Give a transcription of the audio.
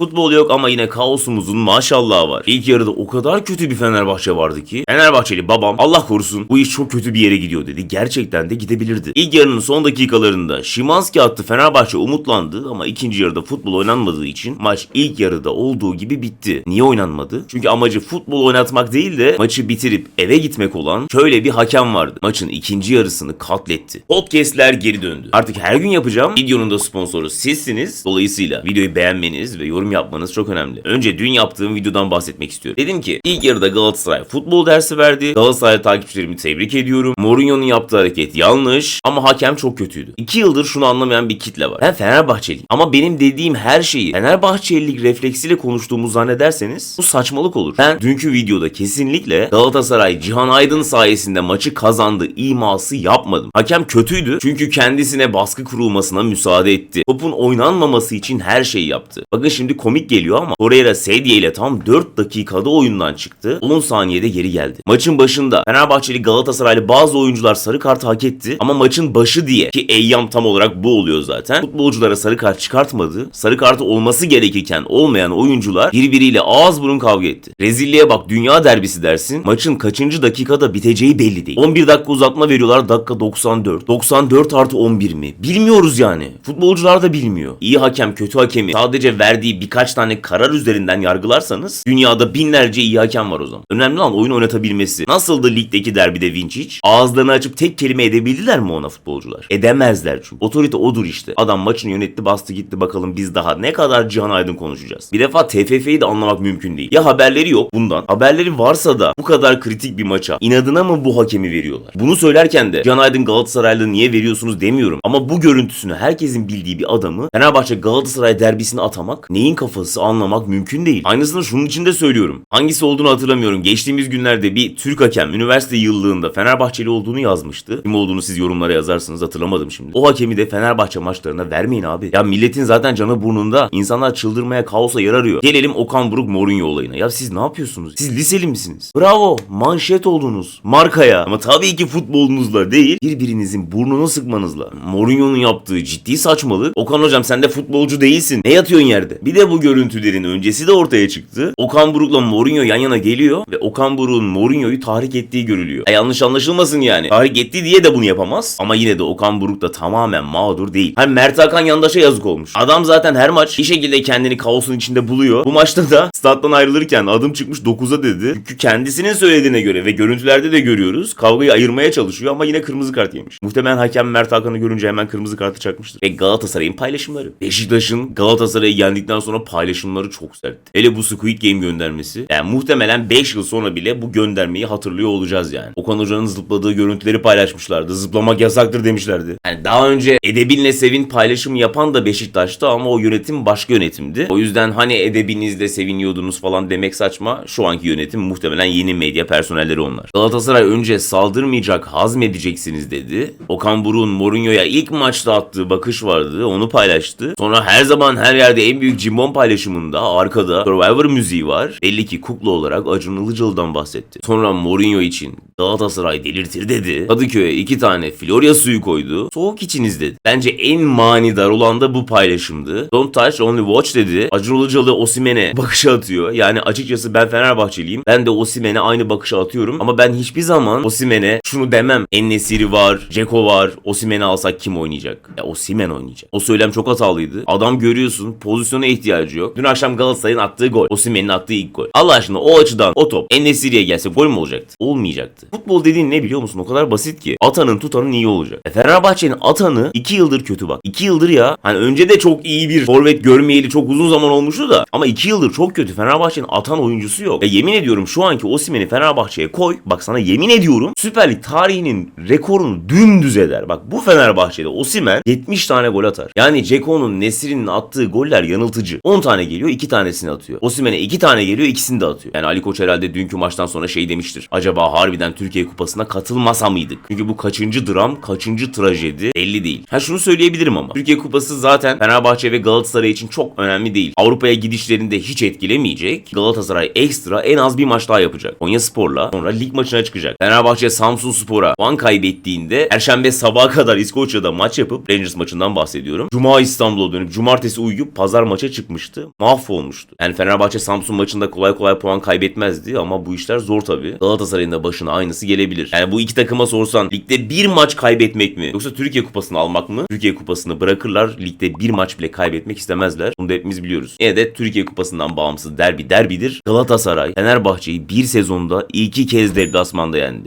Futbol yok ama yine kaosumuzun maşallahı var. İlk yarıda o kadar kötü bir Fenerbahçe vardı ki. Fenerbahçeli babam Allah korusun bu iş çok kötü bir yere gidiyor dedi. Gerçekten de gidebilirdi. İlk yarının son dakikalarında Şimanski attı Fenerbahçe umutlandı ama ikinci yarıda futbol oynanmadığı için maç ilk yarıda olduğu gibi bitti. Niye oynanmadı? Çünkü amacı futbol oynatmak değil de maçı bitirip eve gitmek olan şöyle bir hakem vardı. Maçın ikinci yarısını katletti. Podcast'ler geri döndü. Artık her gün yapacağım. Videonun da sponsoru sizsiniz. Dolayısıyla videoyu beğenmeniz ve yorum yapmanız çok önemli. Önce dün yaptığım videodan bahsetmek istiyorum. Dedim ki ilk yarıda Galatasaray futbol dersi verdi. Galatasaray takipçilerimi tebrik ediyorum. Mourinho'nun yaptığı hareket yanlış ama hakem çok kötüydü. İki yıldır şunu anlamayan bir kitle var. Ben Fenerbahçeliyim ama benim dediğim her şeyi Fenerbahçelilik refleksiyle konuştuğumu zannederseniz bu saçmalık olur. Ben dünkü videoda kesinlikle Galatasaray Cihan Aydın sayesinde maçı kazandı iması yapmadım. Hakem kötüydü çünkü kendisine baskı kurulmasına müsaade etti. Topun oynanmaması için her şeyi yaptı. Bakın şimdi komik geliyor ama Torreira Sedye ile tam 4 dakikada oyundan çıktı. 10 saniyede geri geldi. Maçın başında Fenerbahçeli Galatasaraylı bazı oyuncular sarı kart hak etti ama maçın başı diye ki Eyyam tam olarak bu oluyor zaten. Futbolculara sarı kart çıkartmadı. Sarı kartı olması gerekirken olmayan oyuncular birbiriyle ağız burun kavga etti. Rezilliğe bak dünya derbisi dersin. Maçın kaçıncı dakikada biteceği belli değil. 11 dakika uzatma veriyorlar dakika 94. 94 artı 11 mi? Bilmiyoruz yani. Futbolcular da bilmiyor. İyi hakem kötü hakemi sadece verdiği birkaç tane karar üzerinden yargılarsanız dünyada binlerce iyi hakem var o zaman. Önemli olan oyun oynatabilmesi. Nasıldı ligdeki derbide Vinčić? Ağızlarını açıp tek kelime edebildiler mi ona futbolcular? Edemezler çünkü. Otorite odur işte. Adam maçını yönetti bastı gitti bakalım biz daha ne kadar Cihan Aydın konuşacağız. Bir defa TFF'yi de anlamak mümkün değil. Ya haberleri yok bundan. Haberleri varsa da bu kadar kritik bir maça inadına mı bu hakemi veriyorlar? Bunu söylerken de Cihan Aydın Galatasaraylı niye veriyorsunuz demiyorum. Ama bu görüntüsünü herkesin bildiği bir adamı Fenerbahçe Galatasaray derbisine atamak neyin kafası anlamak mümkün değil. Aynısını şunun için de söylüyorum. Hangisi olduğunu hatırlamıyorum. Geçtiğimiz günlerde bir Türk hakem üniversite yıllığında Fenerbahçeli olduğunu yazmıştı. Kim olduğunu siz yorumlara yazarsınız hatırlamadım şimdi. O hakemi de Fenerbahçe maçlarına vermeyin abi. Ya milletin zaten canı burnunda. İnsanlar çıldırmaya, kaosa yer arıyor. Gelelim Okan Buruk Mourinho olayına. Ya siz ne yapıyorsunuz? Siz liseli misiniz? Bravo. Manşet oldunuz. Markaya. Ama tabii ki futbolunuzla değil, birbirinizin burnunu sıkmanızla. Mourinho'nun yaptığı ciddi saçmalık. Okan hocam sen de futbolcu değilsin. Ne yatıyorsun yerde? Bir de bu görüntülerin öncesi de ortaya çıktı. Okan Buruk'la Mourinho yan yana geliyor ve Okan Buruk'un Mourinho'yu tahrik ettiği görülüyor. E yanlış anlaşılmasın yani. Tahrik etti diye de bunu yapamaz. Ama yine de Okan Buruk da tamamen mağdur değil. Hani Mert Hakan yandaşa yazık olmuş. Adam zaten her maç bir şekilde kendini kaosun içinde buluyor. Bu maçta da stat'tan ayrılırken adım çıkmış 9'a dedi. Çünkü kendisinin söylediğine göre ve görüntülerde de görüyoruz. Kavgayı ayırmaya çalışıyor ama yine kırmızı kart yemiş. Muhtemelen hakem Mert Hakan'ı görünce hemen kırmızı kartı çakmıştır. Ve Galatasaray'ın paylaşımları. Beşiktaş'ın Galatasaray'ı yendikten sonra paylaşımları çok sert. Hele bu Squid Game göndermesi. Yani muhtemelen 5 yıl sonra bile bu göndermeyi hatırlıyor olacağız yani. Okan Hoca'nın zıpladığı görüntüleri paylaşmışlardı. Zıplamak yasaktır demişlerdi. Yani daha önce Edebin'le Sevin paylaşımı yapan da Beşiktaş'tı ama o yönetim başka yönetimdi. O yüzden hani Edebinizle seviniyordunuz falan demek saçma. Şu anki yönetim muhtemelen yeni medya personelleri onlar. Galatasaray önce saldırmayacak, hazmedeceksiniz dedi. Okan Buruk'un Mourinho'ya ilk maçta attığı bakış vardı. Onu paylaştı. Sonra her zaman her yerde en büyük cimbom paylaşımında arkada Survivor müziği var. Belli ki kukla olarak Acun Ilıcalı'dan bahsetti. Sonra Mourinho için Galatasaray delirtir dedi. Kadıköy'e iki tane Florya suyu koydu. Soğuk içiniz dedi. Bence en manidar olan da bu paylaşımdı. Don't touch only watch dedi. Acun Ilıcalı Osimen'e bakış atıyor. Yani açıkçası ben Fenerbahçeliyim. Ben de Osimen'e aynı bakışı atıyorum. Ama ben hiçbir zaman Osimen'e şunu demem. Ennesiri var, Ceko var. Osimen'i alsak kim oynayacak? Ya Osimen oynayacak. O söylem çok hatalıydı. Adam görüyorsun pozisyona ihtiyacı yok. Dün akşam Galatasaray'ın attığı gol. Osimen'in attığı ilk gol. Allah aşkına o açıdan o top Ennesiri'ye gelse gol mü olacaktı? Olmayacaktı. Futbol dediğin ne biliyor musun? O kadar basit ki. Atanın tutanın iyi olacak. E Fenerbahçe'nin atanı 2 yıldır kötü bak. 2 yıldır ya. Hani önce de çok iyi bir forvet görmeyeli çok uzun zaman olmuştu da. Ama 2 yıldır çok kötü. Fenerbahçe'nin atan oyuncusu yok. E yemin ediyorum şu anki Osimen'i Fenerbahçe'ye koy. Bak sana yemin ediyorum Süper Lig tarihinin rekorunu dümdüz eder. Bak bu Fenerbahçe'de Osimen 70 tane gol atar. Yani Ceko'nun Nesri'nin attığı goller yanıltıcı. 10 tane geliyor 2 tanesini atıyor. Osimen'e 2 tane geliyor ikisini de atıyor. Yani Ali Koç herhalde dünkü maçtan sonra şey demiştir. Acaba harbiden Türkiye Kupası'na katılmasa mıydık? Çünkü bu kaçıncı dram, kaçıncı trajedi belli değil. Ha şunu söyleyebilirim ama. Türkiye Kupası zaten Fenerbahçe ve Galatasaray için çok önemli değil. Avrupa'ya gidişlerinde hiç etkilemeyecek. Galatasaray ekstra en az bir maç daha yapacak. Konya Spor'la sonra lig maçına çıkacak. Fenerbahçe Samsun Spor'a puan kaybettiğinde Perşembe sabaha kadar İskoçya'da maç yapıp Rangers maçından bahsediyorum. Cuma İstanbul'a dönüp cumartesi uyuyup pazar maça çıkmıştı. Mahvolmuştu. Yani Fenerbahçe Samsun maçında kolay kolay puan kaybetmezdi ama bu işler zor tabii. Galatasaray'ın da başına aynısı gelebilir. Yani bu iki takıma sorsan ligde bir maç kaybetmek mi yoksa Türkiye Kupası'nı almak mı? Türkiye Kupası'nı bırakırlar. Ligde bir maç bile kaybetmek istemezler. Bunu da hepimiz biliyoruz. Yine de Türkiye Kupası'ndan bağımsız derbi derbidir. Galatasaray Fenerbahçe'yi bir sezonda iki kez deplasmanda yendi.